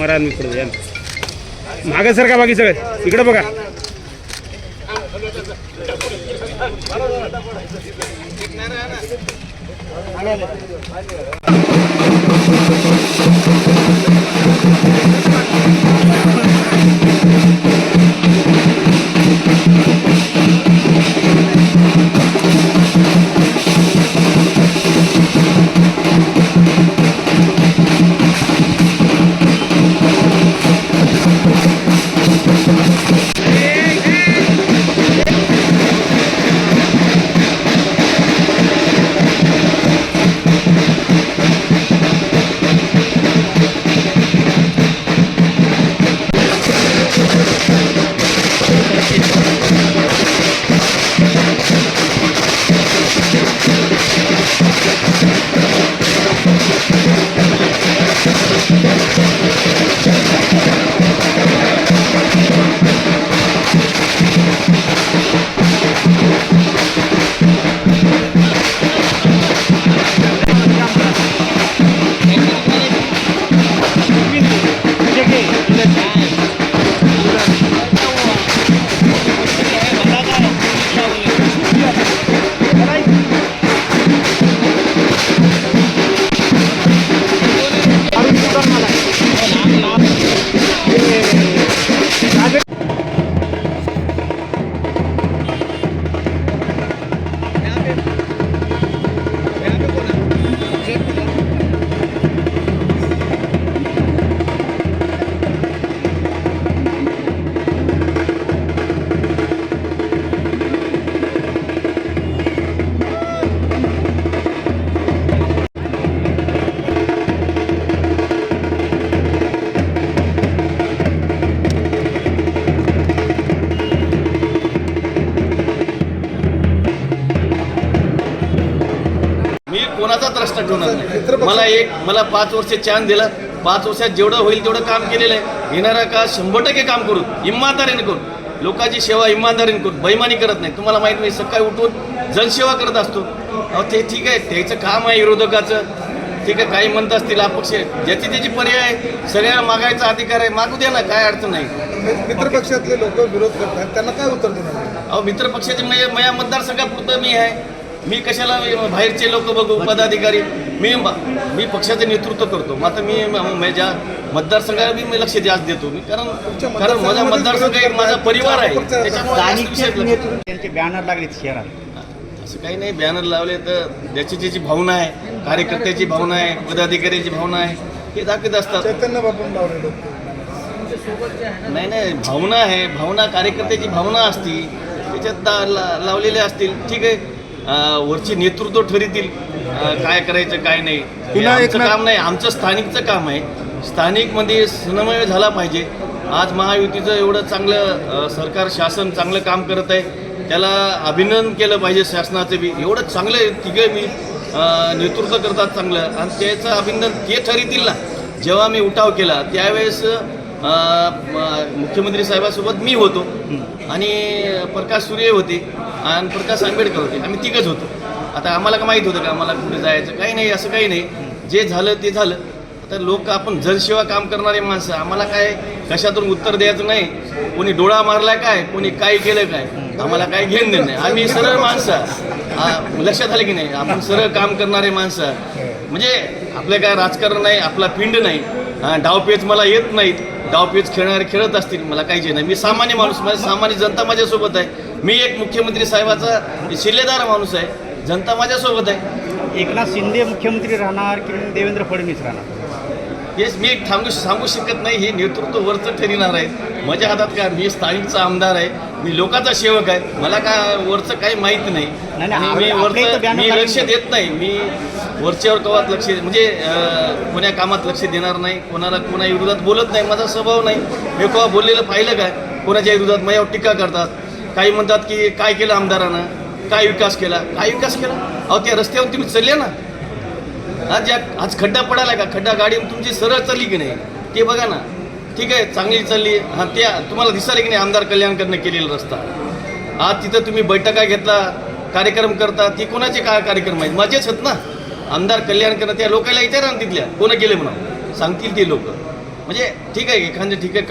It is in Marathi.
हमारा मी पडू या. मागे सर का बाकी सगळे? इकडं बघा. मी द्रष्ट ठेवणार नाही. मला एक मला पाच वर्ष चान्स दिला. पाच वर्षात जेवढं होईल तेवढं काम केलेलं आहे. येणारा का शंभर टक्के काम करू. इमानदारीने करू. लोकांची सेवा इमानदारीने करू. बैमानी करत नाही. तुम्हाला माहीत नाही सकाळी उठून जनसेवा करत असतो. ते ठीक आहे. त्याचं काम आहे विरोधकाचं. ठीक आहे काही म्हणत असतील अपक्ष. ज्याची त्याची पर्याय आहे. सगळ्यांना मागायचा अधिकार आहे. मागू द्या ना काय अडचण नाही. मित्रपक्षातले लोक विरोध करतात. त्यांना काय उत्तर देणार? अहो मित्र पक्षाचे माझ्या माझ्या मतदारसंघापुरतं मी आहे. मी कशाला बाहेरचे लोक बघू पदाधिकारी? मी मी पक्षाचं नेतृत्व करतो. मात्र मी म- माझ्या मतदारसंघाला बी मी लक्ष जास्त देतो. मी कारण कारण माझा मतदारसंघ एक माझा परिवार आहे. त्याच्यामुळे त्यांचे बॅनर लागलेत शहरात. असं काही नाही. बॅनर लावले तर ज्याची ज्याची भावना आहे. कार्यकर्त्याची भावना आहे. पदाधिकाऱ्याची भावना आहे. हे दाखवत असतात. चैतन्य लावले नाही नाही. भावना आहे. भावना कार्यकर्त्याची भावना असती त्याच्यात दा- ला- लावलेल्या असतील. ठीक आहे. वरची नेतृत्व ठरतील. काय करायचं काय नाही. पुन्हा आमचं काम नाही आमचं स्थानिकचं काम आहे. स्थानिकमध्ये समन्वय झाला पाहिजे. आज महायुतीचं एवढं चांगलं सरकार शासन चांगलं काम करत आहे. त्याला अभिनंदन केलं पाहिजे शासनाचं बी. एवढं चांगलं तिघे मी नेतृत्व करतात चांगलं. आणि त्याचं अभिनंदन ते ठरतील ना. जेव्हा मी उठाव केला त्यावेळेस मुख्यमंत्री साहेबासोबत मी होतो. आणि प्रकाश सूर्य होते. आणि प्रकाश आंबेडकर होते. आम्ही तिघच होतो. आता आम्हाला का माहीत होतं का? आम्हाला कुठे जायचं? काही नाही असं काही नाही. जे झालं ते झालं. आता लोक आपण जनसेवा काम करणारे माणसं आम्हाला काय कशातून उत्तर द्यायचं नाही? कोणी डोळा मारलाय काय? कोणी काय केलं काय? आम्हाला काय घेणं देणं नाही. आम्ही सरळ माणसं. लक्षात आलं की नाही? आपण सरळ काम करणारे माणसं. म्हणजे आपलं काय राजकारण नाही आपला पिंड नाही. हा, डावपेच मला येत नाहीत. डावपेच खेळणारे खेळत असतील मला काहीच नाही. मी सामान्य माणूस माझी सामान्य जनता माझ्यासोबत आहे. मी एक मुख्यमंत्री साहेबाचा शिल्लेदार माणूस आहे. जनता माझ्यासोबत आहे. एकनाथ शिंदे मुख्यमंत्री राहणार की देवेंद्र फडणवीस राहणार? हेच मी एक सांगू शकत नाही हे नेतृत्व वरचं ठरणार आहे. माझ्या हातात काय मी स्थानिकचा आमदार आहे. मी लोकांचा सेवक आहे. मला काय वरचं काही माहीत नाही. मी वरचं मी लक्ष. देत नाही. मी वरच्यावर कवात लक्ष म्हणजे कोण्या कामात लक्ष देणार नाही कोणाला कोणा विरोधात बोलत नाही माझा स्वभाव नाही. हे केव्हा बोललेलं पाहिलं काय कोणाच्या विरोधात माझ्यावर टीका करतात. काही म्हणतात की काय केलं आमदारानं? काय विकास केला? काय विकास केला? अहो त्या रस्त्यावर तुम्ही चलले ना. आज ज्या आज खड्डा पडाला का? खड्डा गाडी तुमची सरळ चालली की नाही? ते बघा ना. ठीक आहे चांगली चालली. हां त्या तुम्हाला दिसाले की नाही आमदार कल्याणकरनं केलेला रस्ता? आज तिथं तुम्ही बैठका घेतला कार्यक्रम करता ती कोणाचे काय कार्यक्रम आहेत? माझेच आहेत ना. आमदार कल्याणकरनं त्या लोकांना विचारा ना तिथल्या. कोणं केले म्हणा सांगतील ते लोक. म्हणजे ठीक आहे एखादं ठीक आहे